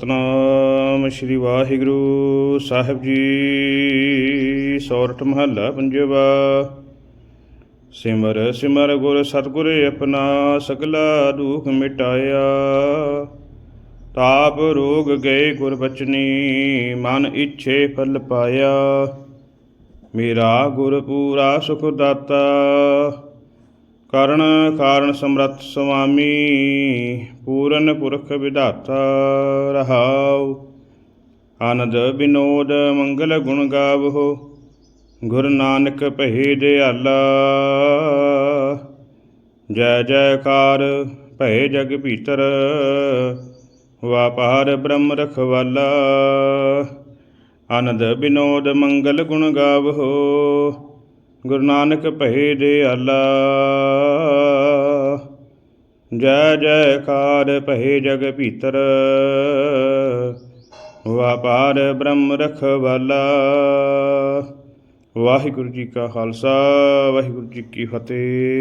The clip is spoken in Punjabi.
ਸਤਨਾਮ ਸ੍ਰੀ ਵਾਹਿਗੁਰੂ ਸਾਹਿਬ ਜੀ। ਸੌਰਠ ਮਹੱਲਾ ਪੰਜਵਾ। ਸਿਮਰ ਸਿਮਰ ਗੁਰ ਸਤਿਗੁਰ ਆਪਣਾ ਸਗਲਾ ਦੁਖ ਮਿਟਾਇਆ। ਤਾਪ ਰੋਗ ਗਏ ਗੁਰ ਬਚਨੀ, ਮਨ ਇੱਛੇ ਫਲ ਪਾਇਆ। ਮੇਰਾ ਗੁਰ ਪੂਰਾ ਸੁਖ ਦਾਤਾ। ਕਰਨ ਕਾਰਨ ਸਮਰੱਥ ਸੁਆਮੀ, ਪੂਰਨ ਪੁਰਖ ਵਿਧਾਤਾ ਰਹਾਉ। ਆਨੰਦ ਬਿਨੋਦ ਮੰਗਲ ਗੁਣ ਗਾਵੋ, ਗੁਰੂ ਨਾਨਕ ਭਏ ਦਿਆਲਾ ਜੈ ਜੈਕਾਰ ਭਏ ਜਗ ਭੀਤਰ, ਵਾਪਾਰ ਬ੍ਰਹਮ ਰਖਵਾਲਾ। ਆਨੰਦ ਬਿਨੋਦ ਮੰਗਲ ਗੁਣ ਗਾਵੋ, ਗੁਰੂ ਨਾਨਕ ਭਏ ਦਿਆਲਾ ਜੈ ਜੈਕਾਰ ਭਏ ਜਗ ਭੀਤਰ। ਵਾਪਾਰ ਬ੍ਰਹਮ ਰਖਵਾਲਾ ਵਾਹਿਗੁਰੂ ਜੀ ਕਾ ਖਾਲਸਾ, ਵਾਹਿਗੁਰੂ ਜੀ ਕੀ ਫਤਿਹ।